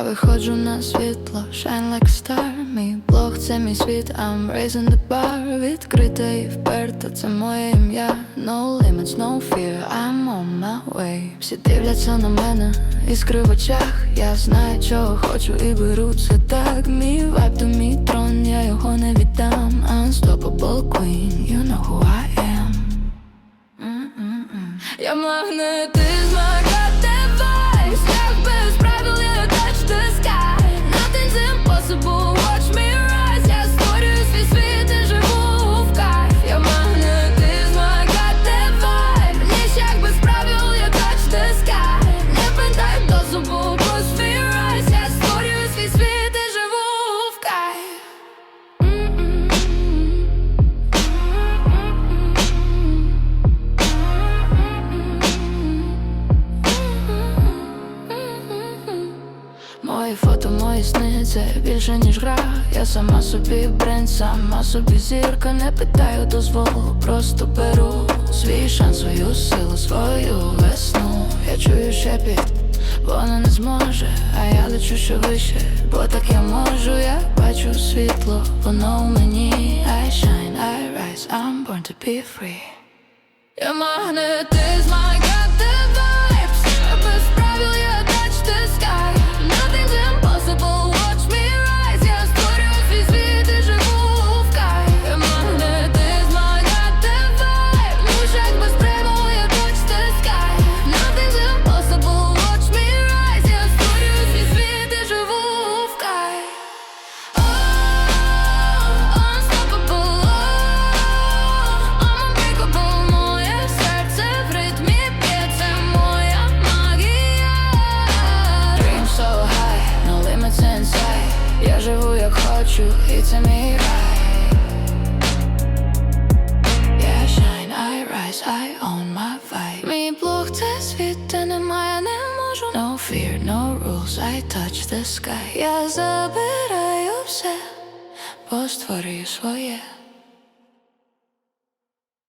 виходжу на світло, shine like star. Мій блог це мій світ, I'm raising the bar. Відкрита і вперта, це моє ім'я. No limits, no fear, I'm on my way. Всі дивляться на мене, іскри в очах. Я знаю, чого хочу і беру це так. Мій вайб то мій трон, я його не віддам. Unstoppable queen, you know who I am. Я магнетизм, I Мої фото, мої сни, це більше ніж гра. Я сама собі бренд, сама собі зірка, не питаю дозволу, просто беру свій шанс, свою силу, свою весну. Я чую шепіт, вона не зможе, а я лечу ще вище, бо так я можу, я бачу світло, воно у мені. I shine, I rise, I'm born to be free. Я магнетизм, хочу, і це мій рай Yeah, shine, I rise, I own my vibe Мій блог це світ, де немає, не можу No fear, no rules, I touch the sky. Я забираю все, бо створюю своє